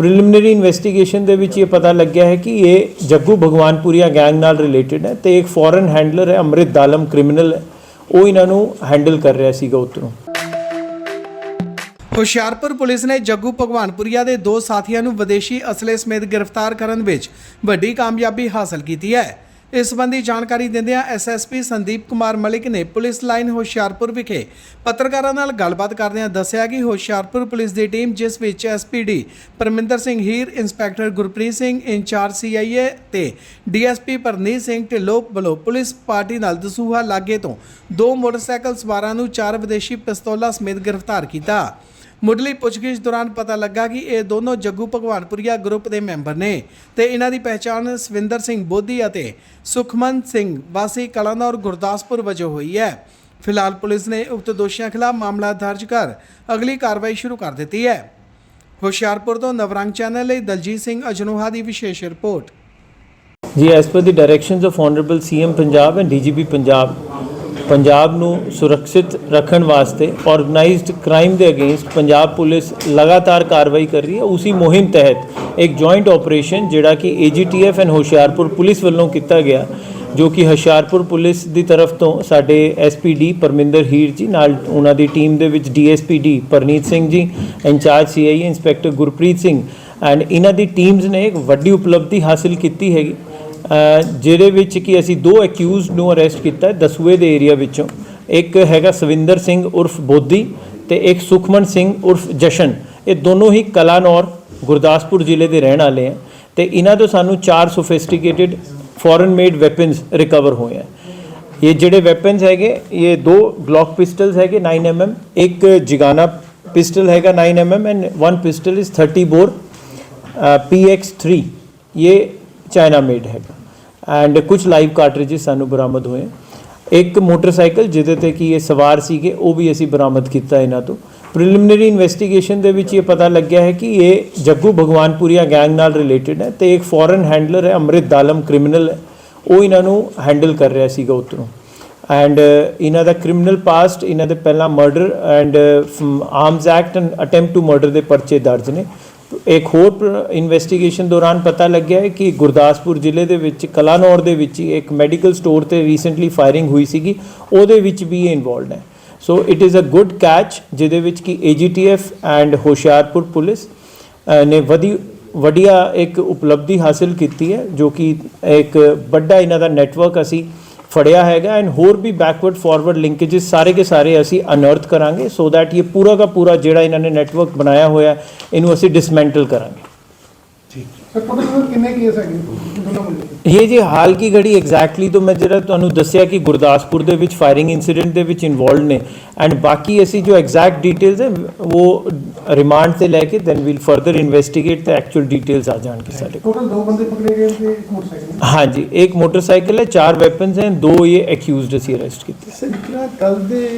Preliminary investigation ਦੇ ਵਿੱਚ ਇਹ ਪਤਾ ਲੱਗਿਆ ਹੈ ਕਿ ਇਹ ਜੱਗੂ ਭਗਵਾਨਪੁਰੀਆ ਗੈਂਗ ਨਾਲ ਰਿਲੇਟਡ ਹੈ ਤੇ ਇੱਕ ਫੋਰਨ ਹੈਂਡਲਰ ਹੈ, ਅੰਮ੍ਰਿਤ ਦਾਲਮ ਕ੍ਰਿਮੀਨਲ ਹੈ। ਉਹ ਇਹਨਾਂ ਨੂੰ ਹੈਂਡਲ ਕਰ ਰਿਹਾ ਸੀਗਾ ਉੱਧਰੋਂ। ਹੁਸ਼ਿਆਰਪੁਰ ਪੁਲਿਸ ਨੇ ਜੱਗੂ ਭਗਵਾਨਪੁਰੀਆ ਦੇ ਦੋ ਸਾਥੀਆਂ ਨੂੰ ਵਿਦੇਸ਼ੀ ਅਸਲੇ ਸਮੇਤ ਗ੍ਰਿਫਤਾਰ ਕਰਨ ਵਿੱਚ ਵੱਡੀ ਕਾਮਯਾਬੀ ਹਾਸਲ ਕੀਤੀ ਹੈ। ਇਸ ਸੰਬੰਧੀ ਜਾਣਕਾਰੀ ਦਿੰਦਿਆਂ ਐਸਐਸਪੀ ਸੰਦੀਪ ਕੁਮਾਰ ਮਲਿਕ ਨੇ ਪੁਲਿਸ ਲਾਈਨ ਹੁਸ਼ਿਆਰਪੁਰ ਵਿਖੇ ਪੱਤਰਕਾਰਾਂ ਨਾਲ ਗੱਲਬਾਤ ਕਰਦਿਆਂ ਦੱਸਿਆ ਕਿ ਹੁਸ਼ਿਆਰਪੁਰ ਪੁਲਿਸ ਦੀ ਟੀਮ, ਜਿਸ ਵਿੱਚ SPD Parminder Singh Heer, inspector Gurpreet Singh, incharge CIA ਤੇ ਡੀਐਸਪੀ ਪਰਨੀਤ ਸਿੰਘ ਢਿੱਲੋਂ ਵੱਲੋਂ ਪੁਲਿਸ ਪਾਰਟੀ ਨਾਲ ਦਸੂਹਾ ਲਾਗੇ ਤੋਂ ਦੋ ਮੋਟਰਸਾਈਕਲ ਸਵਾਰਾਂ ਨੂੰ ਚਾਰ ਵਿਦੇਸ਼ੀ ਪਿਸਤੌਲਾਂ ਸਮੇਤ ਗ੍ਰਿਫਤਾਰ ਕੀਤਾ। ਮੁੱਢਲੀ ਪੁੱਛਗਿੱਛ ਦੌਰਾਨ ਪਤਾ ਲੱਗਾ ਕਿ ਇਹ ਦੋਨੋਂ ਜੱਗੂ ਭਗਵਾਨਪੁਰੀਆ ਗਰੁੱਪ ਦੇ ਮੈਂਬਰ ਨੇ ਤੇ ਇਹਨਾਂ ਦੀ ਪਹਿਚਾਣ ਸਵਿੰਦਰ ਸਿੰਘ ਬੋਧੀ ਅਤੇ ਸੁਖਮਨ ਸਿੰਘ ਵਾਸੀ ਕਲਾਨੌਰ ਗੁਰਦਾਸਪੁਰ ਵਜੋਂ ਹੋਈ ਹੈ। ਫਿਲਹਾਲ ਪੁਲਿਸ ਨੇ ਉਕਤ ਦੋਸ਼ੀਆਂ ਖਿਲਾਫ ਮਾਮਲਾ ਦਰਜ ਕਰ ਅਗਲੀ ਕਾਰਵਾਈ ਸ਼ੁਰੂ ਕਰ ਦਿੱਤੀ ਹੈ। ਹੁਸ਼ਿਆਰਪੁਰ ਤੋਂ ਨਵਰੰਗ ਚੈਨਲ ਲਈ ਦਲਜੀਤ ਸਿੰਘ ਅਜਨੋਹਾ ਦੀ ਵਿਸ਼ੇਸ਼ ਰਿਪੋਰਟ। ਜੀ as per the directions of honourable CM Punjab and DGP Punjab Punjab ਨੂੰ ਸੁਰੱਖਿਅਤ ਰੱਖਣ ਵਾਸਤੇ ਆਰਗੇਨਾਈਜ਼ਡ ਕ੍ਰਾਈਮ ਦੇ ਅਗੇਂਸਟ ਪੰਜਾਬ ਪੁਲਿਸ ਲਗਾਤਾਰ ਕਾਰਵਾਈ ਕਰ ਰਹੀ ਹੈ। ਉਸੇ ਮੁਹਿੰਮ ਤਹਿਤ ਇੱਕ ਜੁਆਇੰਟ ਆਪਰੇਸ਼ਨ ਜਿਹੜਾ ਕਿ ਏਜੀਟੀਐਫ ਐਂਡ ਹੁਸ਼ਿਆਰਪੁਰ ਪੁਲਿਸ ਵੱਲੋਂ ਕੀਤਾ ਗਿਆ, ਜੋ ਕਿ ਹੁਸ਼ਿਆਰਪੁਰ ਪੁਲਿਸ ਦੀ ਤਰਫ ਤੋਂ ਸਾਡੇ ਐਸਪੀਡੀ ਪਰਮਿੰਦਰ ਹੀਰ ਜੀ, ਨਾਲ ਉਹਨਾਂ ਦੀ ਟੀਮ ਦੇ ਵਿੱਚ DSPD Parneet Singh ji, incharge CIA inspector Gurpreet Singh and ਇਹਨਾਂ ਦੀ ਟੀਮਸ ਨੇ ਇੱਕ ਵੱਡੀ ਉਪਲਬਧੀ ਹਾਸਲ ਕੀਤੀ ਹੈਗੀ। ਜਿਹਦੇ ਵਿੱਚ ਕਿ ਅਸੀਂ ਦੋ ਅਕਿਊਜ਼ਡ ਨੂੰ ਅਰੈਸਟ ਕੀਤਾ ਦਸੂਏ ਦੇ ਏਰੀਆ ਵਿੱਚੋਂ। ਇੱਕ ਹੈਗਾ ਸਵਿੰਦਰ ਸਿੰਘ ਉਰਫ ਬੋਧੀ ਤੇ ਇੱਕ ਸੁਖਮਨ ਸਿੰਘ ਉਰਫ ਜਸ਼ਨ। ਇਹ ਦੋਨੋਂ ਹੀ ਕਲਾਨੌਰ, ਗੁਰਦਾਸਪੁਰ ਜ਼ਿਲ੍ਹੇ ਦੇ ਰਹਿਣ ਵਾਲੇ ਹੈ ਤੇ ਇਹਨਾਂ ਤੋਂ ਸਾਨੂੰ ਚਾਰ sophisticated foreign made weapons recover ਹੋਏ ਹੈ। ਇਹ ਜਿਹੜੇ ਵੈਪਨਸ ਹੈਗੇ, ਇਹ ਦੋ ਗਲੌਕ ਪਿਸਟਲਸ ਹੈਗੇ 9mm ਇੱਕ ਜਿਗਾਨਾ ਪਿਸਟਲ ਹੈਗਾ 9mm and one pistol is 30 bore PX3 ਇਹ ਚਾਈਨਾ ਮੇਡ ਹੈਗਾ। ਐਂਡ ਕੁਝ ਲਾਈਵ ਕਾਰਟ੍ਰਿਜਸ ਸਾਨੂੰ ਬਰਾਮਦ ਹੋਏ। ਇੱਕ ਮੋਟਰਸਾਈਕਲ ਜਿਹਦੇ ਤੇ ਕਿ ਇਹ ਸਵਾਰ ਸੀਗੇ, ਉਹ ਵੀ ਅਸੀਂ ਬਰਾਮਦ ਕੀਤਾ ਇਹਨਾਂ ਤੋਂ। ਪ੍ਰੀਲਿਮਿਨਰੀ ਇਨਵੈਸਟੀਗੇਸ਼ਨ ਦੇ ਵਿੱਚ ਇਹ ਪਤਾ ਲੱਗਿਆ ਹੈ ਕਿ ਇਹ ਜੱਗੂ ਭਗਵਾਨਪੁਰੀਆ ਗੈਂਗ ਨਾਲ ਰਿਲੇਟਡ ਹੈ ਤੇ ਇੱਕ ਫੋਰਨ ਹੈਂਡਲਰ ਹੈ, ਅੰਮ੍ਰਿਤ ਦਾਲਮ ਕ੍ਰਿਮੀਨਲ ਹੈ। ਉਹ ਇਹਨਾਂ ਨੂੰ ਹੈਂਡਲ ਕਰ ਰਿਹਾ ਸੀਗਾ ਉੱਧਰੋਂ ਐਂਡ ਇਹਨਾਂ ਦਾ ਕ੍ਰਿਮੀਨਲ ਪਾਸਟ ਇਹਨਾਂ ਦੇ ਪਹਿਲਾਂ murder and arms act and attempt to murder ਦੇ ਪਰਚੇ ਦਰਜ ਨੇ। ਇੱਕ ਹੋਰ ਇਨਵੈਸਟੀਗੇਸ਼ਨ ਦੌਰਾਨ ਪਤਾ ਲੱਗਿਆ ਹੈ ਕਿ ਗੁਰਦਾਸਪੁਰ ਜ਼ਿਲ੍ਹੇ ਦੇ ਵਿੱਚ ਕਲਾਨੌਰ ਦੇ ਵਿੱਚ ਹੀ ਇੱਕ ਮੈਡੀਕਲ ਸਟੋਰ ਤੇ ਰੀਸੈਂਟਲੀ ਫਾਇਰਿੰਗ ਹੋਈ ਸੀਗੀ। ਉਹਦੇ ਵਿੱਚ ਵੀ ਇਹ ਇਨਵੋਲਡ ਹੈ। So it is a good catch ਜਿਹਦੇ ਵਿੱਚ ਕਿ ਏਜੀਟੀਐਫ ਐਂਡ ਹੁਸ਼ਿਆਰਪੁਰ ਪੁਲਿਸ ਨੇ ਵਧੀ, ਵਧੀਆ ਇੱਕ ਉਪਲਬਧੀ ਹਾਸਲ ਕੀਤੀ ਹੈ, ਜੋ ਕਿ ਇੱਕ ਵੱਡਾ ਇਹਨਾਂ ਦਾ ਨੈਟਵਰਕ ਅਸੀਂ ਫੜਿਆ ਹੈਗਾ ਐਂਡ ਹੋਰ ਵੀ ਬੈਕਵਰਡ ਫਾਰਵਰਡ ਲਿੰਕੇजेस ਸਾਰੇ ਕੇ ਸਾਰੇ ਅਸੀਂ ਅਨਰਥ ਕਰਾਂਗੇ ਸੋ ਥੈਟ ਇਹ ਪੂਰਾ ਦਾ ਪੂਰਾ ਜਿਹੜਾ ਇਹਨਾਂ ਨੇ ਨੈਟਵਰਕ ਬਣਾਇਆ ਹੋਇਆ, ਇਹਨੂੰ ਅਸੀਂ ਡਿਸਮੈਂਟਲ ਕਰਾਂਗੇ। ਸਰ ਟੋਟਲ ਸਰ ਕਿੰਨੇ ਕੇਸ ਹੈਗੇ ਦੋਨੋਂ ਮੁੰਡੇ ਇਹ ਜੀ ਹਾਲ ਕੀ ਘੜੀ ਐਗਜ਼ੈਕਟਲੀ ਤੋਂ ਮੈਂ ਜਿਹੜਾ ਤੁਹਾਨੂੰ ਦੱਸਿਆ ਕਿ ਗੁਰਦਾਸਪੁਰ ਦੇ ਵਿੱਚ ਫਾਇਰਿੰਗ ਇਨਸੀਡੈਂਟ ਦੇ ਵਿੱਚ ਇਨਵੋਲਡ ਨੇ ਐਂਡ ਬਾਕੀ ਅਸੀਂ ਜੋ ਐਗਜ਼ੈਕਟ ਡਿਟੇਲਸ ਹੈ ਉਹ ਰਿਮਾਂਡ ਤੇ ਲੈ ਕੇ ਦੈਨ ਵੀਲ ਫਰਦਰ ਇਨਵੈਸਟੀਗੇਟ ਤੇ ਐਕਚੁਅਲ ਡਿਟੇਲਸ ਆ ਜਾਣਗੇ ਸਾਡੇ ਕੋਲ। ਟੋਟਲ ਦੋ ਬੰਦੇ ਪਕੜੇ ਗਏ ਤੇ ਇੱਕ ਮੋਟਰਸਾਈਕਲ ਹਾਂਜੀ ਇੱਕ ਮੋਟਰਸਾਈਕਲ ਹੈ ਚਾਰ ਵੈਪਨਸ ਹਨ ਦੋ ਇਹ ਅਕਿਊਜ਼ਡ ਅਸੀਂ ਅਰੈਸਟ ਕੀਤੇ। ਸਰ ਜਿਹੜਾ ਕੱਲ ਦੇ